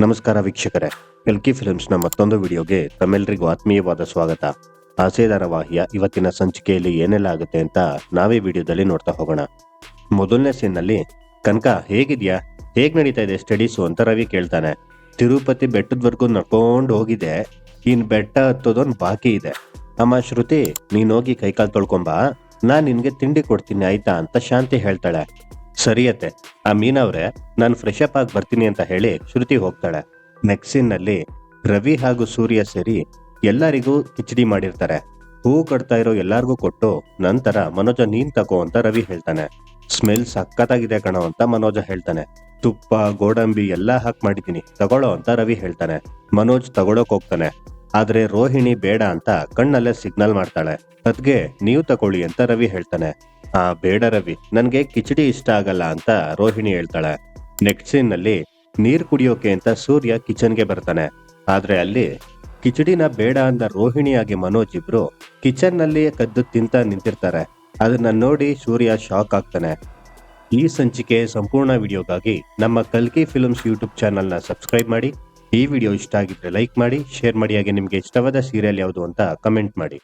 ನಮಸ್ಕಾರ ವೀಕ್ಷಕರೇ. ಕಲ್ಕಿ ಫಿಲ್ಮ್ಸ್ನ ಮತ್ತೊಂದು ವಿಡಿಯೋಗೆ ತಮ್ಮೆಲ್ಲರಿಗೂ ಆತ್ಮೀಯವಾದ ಸ್ವಾಗತ. ಆಸೆ ಧಾರಾವಾಹಿಯ ಇವತ್ತಿನ ಸಂಚಿಕೆಯಲ್ಲಿ ಏನೆಲ್ಲ ಆಗುತ್ತೆ ಅಂತ ನಾವೇ ವಿಡಿಯೋದಲ್ಲಿ ನೋಡ್ತಾ ಹೋಗೋಣ. ಮೊದಲನೇ ಸೀನ್ನಲ್ಲಿ, ಕನಕ ಹೇಗಿದ್ಯಾ? ಹೇಗ್ ನಡೀತಾ ಇದೆ ಸ್ಟಡೀಸು ಅಂತ ರವಿ ಕೇಳ್ತಾನೆ. ತಿರುಪತಿ ಬೆಟ್ಟದವರೆಗೂ ನಡ್ಕೊಂಡು ಹೋಗಿದೆ. ಇನ್ ಬೆಟ್ಟ ಹತ್ತೋದೊಂದು ಬಾಕಿ ಇದೆ. ಅಮ್ಮ, ಶ್ರುತಿ, ನೀನ್ ಹೋಗಿ ಕೈಕಾಲು ತೊಳ್ಕೊಂಬಾ. ನಾನು ನಿನಗೆ ತಿಂಡಿ ಕೊಡ್ತೀನಿ, ಆಯ್ತಾ ಅಂತ ಶಾಂತಿ ಹೇಳ್ತಾಳೆ. ಸರಿಯತ್ತೆ. ಆ ಮೀನವ್ರೆ ನಾನು ಫ್ರೆಶ್ ಅಪ್ ಆಗಿ ಬರ್ತೀನಿ ಅಂತ ಹೇಳಿ ಶ್ರುತಿ ಹೋಗ್ತಾಳೆ. ಮೆಕ್ಸಿನ್ನಲ್ಲಿ ನಲ್ಲಿ ರವಿ ಹಾಗೂ ಸೂರ್ಯ ಸೇರಿ ಎಲ್ಲರಿಗೂ ಕಿಚಡಿ ಮಾಡಿರ್ತಾರೆ. ಹೂ ಕಟ್ತಾ ಇರೋ ಎಲ್ಲಾರ್ಗೂ ಕೊಟ್ಟು ನಂತರ ಮನೋಜ ನೀನ್ ತಗೋ ಅಂತ ರವಿ ಹೇಳ್ತಾನೆ. ಸ್ಮೆಲ್ ಸಕ್ಕತ್ತಾಗಿದೆ ಕಣೋ ಅಂತ ಮನೋಜ ಹೇಳ್ತಾನೆ. ತುಪ್ಪ, ಗೋಡಂಬಿ ಎಲ್ಲಾ ಹಾಕ್ ಮಾಡಿದೀನಿ ತಗೊಳ್ಳೋ ಅಂತ ರವಿ ಹೇಳ್ತಾನೆ. ಮನೋಜ್ ತಗೊಳಕ್ ಹೋಗ್ತಾನೆ. ಆದ್ರೆ ರೋಹಿಣಿ ಬೇಡ ಅಂತ ಕಣ್ಣಲ್ಲೇ ಸಿಗ್ನಲ್ ಮಾಡ್ತಾಳೆ. ಅದ್ಗೆ ನೀವು ತಗೊಳ್ಳಿ ಅಂತ ರವಿ ಹೇಳ್ತಾನೆ. ಆ ಬೇಡ ರವಿ, ನನ್ಗೆ ಕಿಚಡಿ ಇಷ್ಟ ಆಗಲ್ಲ ಅಂತ ರೋಹಿಣಿ ಹೇಳ್ತಾಳೆ. ನೆಕ್ಸ್ಟ್ ಸೀನ್ನಲ್ಲಿ ನೀರ್ ಕುಡಿಯೋಕೆ ಅಂತ ಸೂರ್ಯ ಕಿಚನ್ಗೆ ಬರ್ತಾನೆ. ಆದ್ರೆ ಅಲ್ಲಿ ಕಿಚಡಿನ ಬೇಡ ಅಂದ ರೋಹಿಣಿಯಾಗಿ ಮನೋಜ್ ಇಬ್ರು ಕಿಚನ್ನಲ್ಲಿ ಕದ್ದು ತಿಂತ ನಿಂತಿರ್ತಾರೆ. ಅದನ್ನ ನೋಡಿ ಸೂರ್ಯ ಶಾಕ್ ಆಗ್ತಾನೆ. ಈ ಸಂಚಿಕೆ ಸಂಪೂರ್ಣ ವಿಡಿಯೋಗಾಗಿ ನಮ್ಮ ಕಲ್ಕಿ ಫಿಲ್ಮ್ಸ್ ಯೂಟ್ಯೂಬ್ ಚಾನೆಲ್ನ ಸಬ್ಸ್ಕ್ರೈಬ್ ಮಾಡಿ, ಈ ವಿಡಿಯೋ ಇಷ್ಟ ಆಗಿದ್ರೆ ಲೈಕ್ ಮಾಡಿ, ಶೇರ್ ಮಾಡಿ, ಹಾಗೆ ನಿಮ್ಗೆ ಇಷ್ಟವಾದ ಸೀರಿಯಲ್ ಯಾವುದು ಅಂತ ಕಮೆಂಟ್ ಮಾಡಿ.